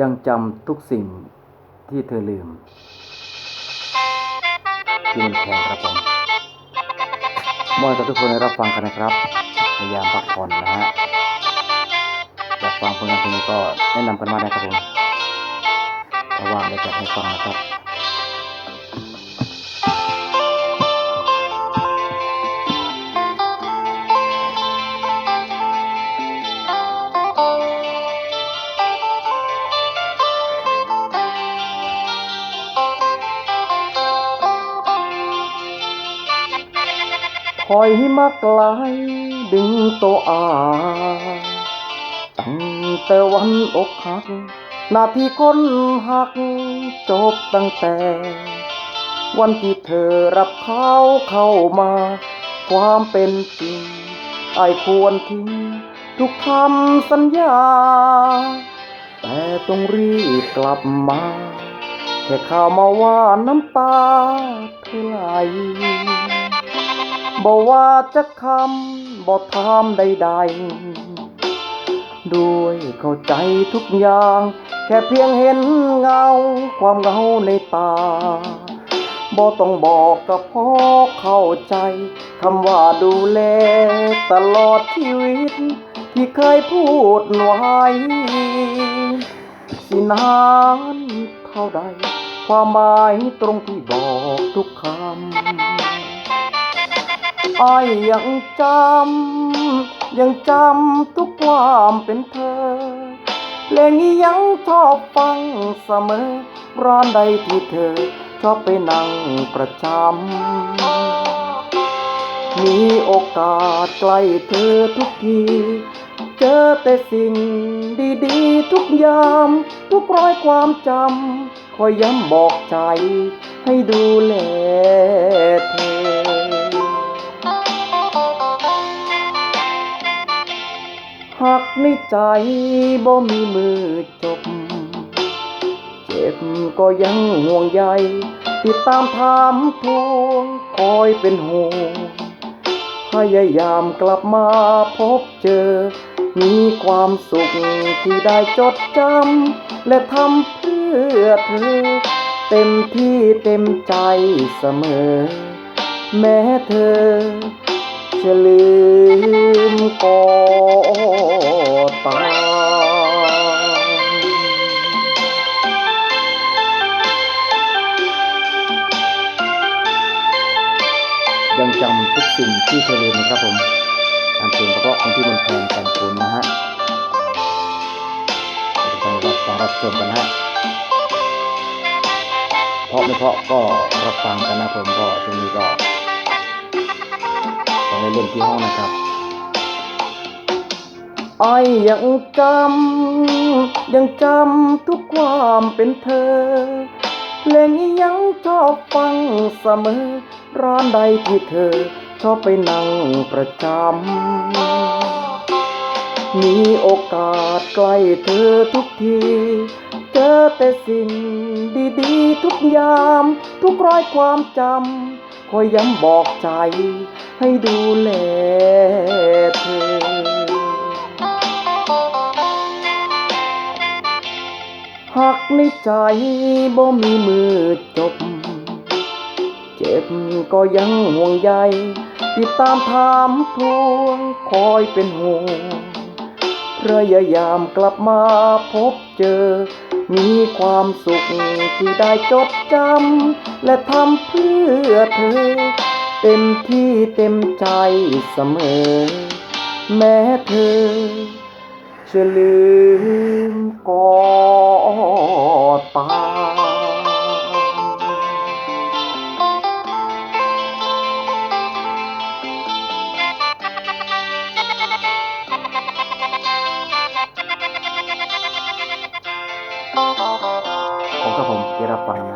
ยังจำทุกสิ่งที่เธอลืมที่มันแพงครับผมมอบกับทุกคนได้รับฟังกันนะครับในยามพักผ่อนนะฮะอยากฟังผลงานเพลงนี้ก็แนะนำกันมาได้ครับผมถ้าว่างได้จัดให้ฟังนะครับ ถอยมาไกลดึงตัวอาตั้งแต่วันอกหักนาทีคนหัก จบตั้งแต่ วันที่เธอรับเขาเข้ามา ความเป็นจริงไอควรทิ้งทุกคำสัญญา แต่ต้องรีบกลับมาแค่ข่าวมาว่าน้ำตาเธอไหล บอกว่าจะคำบอกถามใดๆ ด้วยเข้าใจทุกอย่าง แค่เพียงเห็นเงา ความเหงาในตาบอต้องบอกก็พอเข้าใจคำว่าดูแลตลอดชีวิต ที่เคยพูดไว้สินานเท่าใด ความหมายตรงที่บอกทุกคำ อ้ายยังจำยังจำทุกความเป็นเธอเพลงนี้ยังชอบฟังเสมอ ร้านใดที่เธอ ชอบไปนั่งประจำ มีโอกาสใกล้เธอทุกที เจอแต่สิ่งดีๆ ทุกยาม ทุกร้อยความจำคอยย้ำบอกใจ ให้ดูแลเธอ หักในใจบ่มีมือจบ เจ็บก็ยังห่วงใยติดตามถามทวงคอยเป็นห่วงพยายามกลับมาพบเจอ มีความสุขที่ได้จดจำ และทำเพื่อเธอ เต็มที่เต็มใจเสมอ แม้เธอ จะลืมก็ตามยังจำทุกสิ่งที่เธอลืมนะครับผมอันเป็นเพราะอันที่มันแพงกันคุณนะฮะเดี๋ยวเรารับฟังรับชมกันะฮะเพราะไม่เพราะก็รับฟังกันนะผมก็ทีนี้ก็ ในเล่นที่ห้องนะครับไอยยังจำยังจำทุกความเป็นเธอเพลงนี้ยังชอบฟังเสมอ ร้านใดที่เธอ ชอบไปนั่งประจำมีโอกาสใกล้เธอทุกที อแต่สิ่งดีๆ ทุกยาม ทุกร้อยความจำคอยย้ำบอกใจ ให้ดูแลเธอ หักในใจบ่มีมือจบ เจ็บก็ยังห่วงใยติดตามถามทวงคอยเป็นห่วงพยายามกลับมาพบเจอ มีความสุขที่ได้จดจำ และทำเพื่อเธอ เต็มที่เต็มใจเสมอ แม้เธอจะลืมก็ต ผมกับผมเจรับฟังนะ